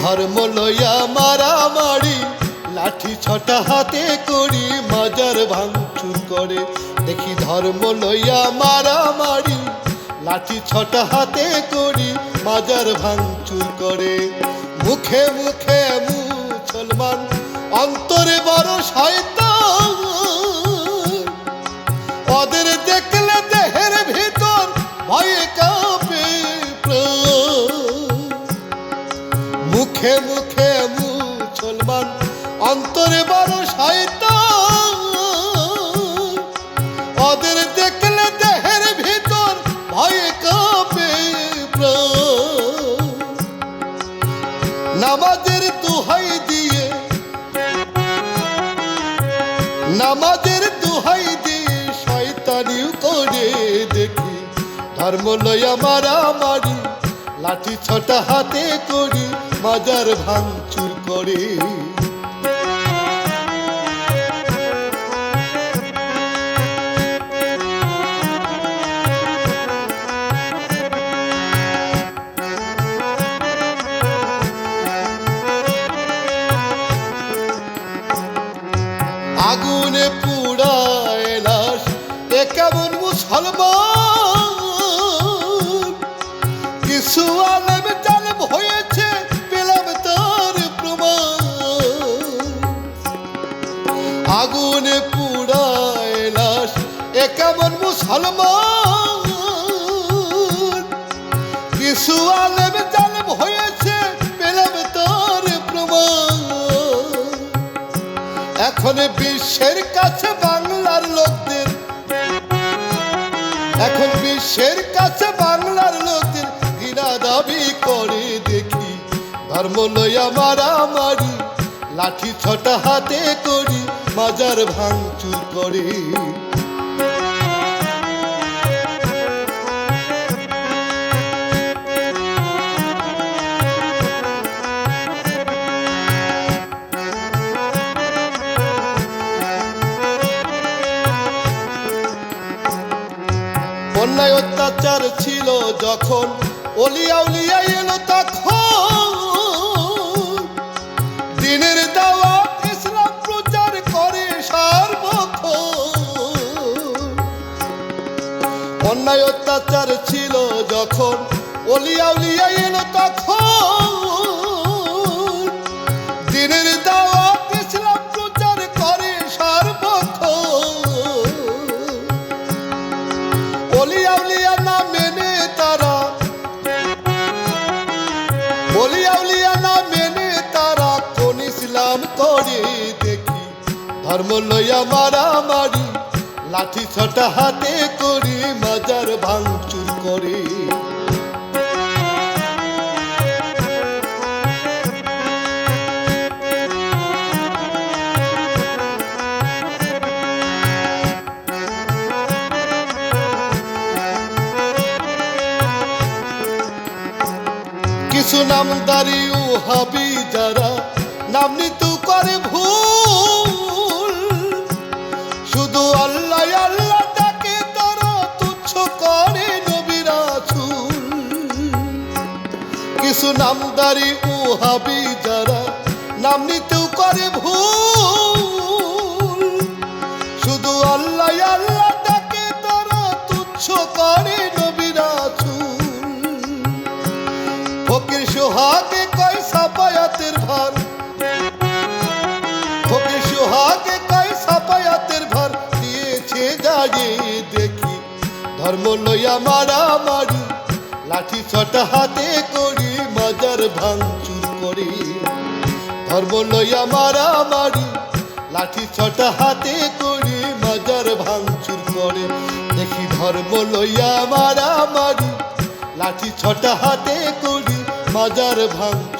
ধর্ম লইয়া মারামারি, লাঠি ছটা হাতে করি মাজার ভাঙচুর করে। দেখি ধর্ম লইয়া মারামারি, লাঠি ছটা হাতে করি মাজার ভাঙচুর করে। মুখে মুখে মুসলমান, অন্তরে বড় শয়তান। মুখে মুখে মুসলমান অন্তরে বড় শয়তান। ওদের দেখলে দেহের ভিতর ভয়ে কাঁপে। নামাজের দুহাই দিয়ে, নামাজের দুহাই দিয়ে শয়তানিও করে দেখি। ধর্ম লইয়া মারামারি লাঠি ছটা হাতে করি। মাজার ভাঙচুর করে। আগুনে পুড়ায় লাশ এ কেমন আগুনে পুড়ায় লাশ। এ কেমন মুসলমান? কিছু জালেম হয়েছে, পেলাম প্রমাণ। এখন বিশ্বের কাছে বাংলার লোকদের এখন বিশ্বের কাছে বাংলার লোকদের ঘৃণা দাবি করে দেখি। ধর্ম লইয়া মারামারি লাঠি ছটা হাতে করি। মাজার ভাঙচুর করে। অন্যায় অত্যাচার ছিল যখন অলিয়া উলিয়া এলো তখন। দিনের দাওয়াত অন্যায় অত্যাচার ছিল যখন অলিয়া উলিয়া এলো তখন। দিনের মেনে তারা মেনে তারা কোন ইসলাম করে দেখি ধর্ম লইয়া মারামারি লাঠি ছটা হাতে করি মাজার ভাঙচুর করে। কিছু নামদারি ও হাবি যারা নাম নিতু করে ভুল কিছু নামদারি ও হাবি যারা নাম নিতেও করে ভুল। শুধু আল্লাহ আল্লাহ তাকে তারা তুচ্ছ করে নবীরা ফকির সোহাগে কয় সাপায়াতের ভার। ফকির সোহাগে কয় সাপায়াতের ভার। দিয়েছে জাগিয়ে দেখি, ধর্ম লইয়া মারামারি। লাঠি ছটা হাতে করি মাজার ভাঙচুর করি। ধর্ম লইয়া মারামারি, লাঠি ছটা হাতে করি মাজার ভাঙচুর করে। দেখি ধর্ম লইয়া মারামারি, লাঠি ছটা হাতে করি মাজার ভাঙচুর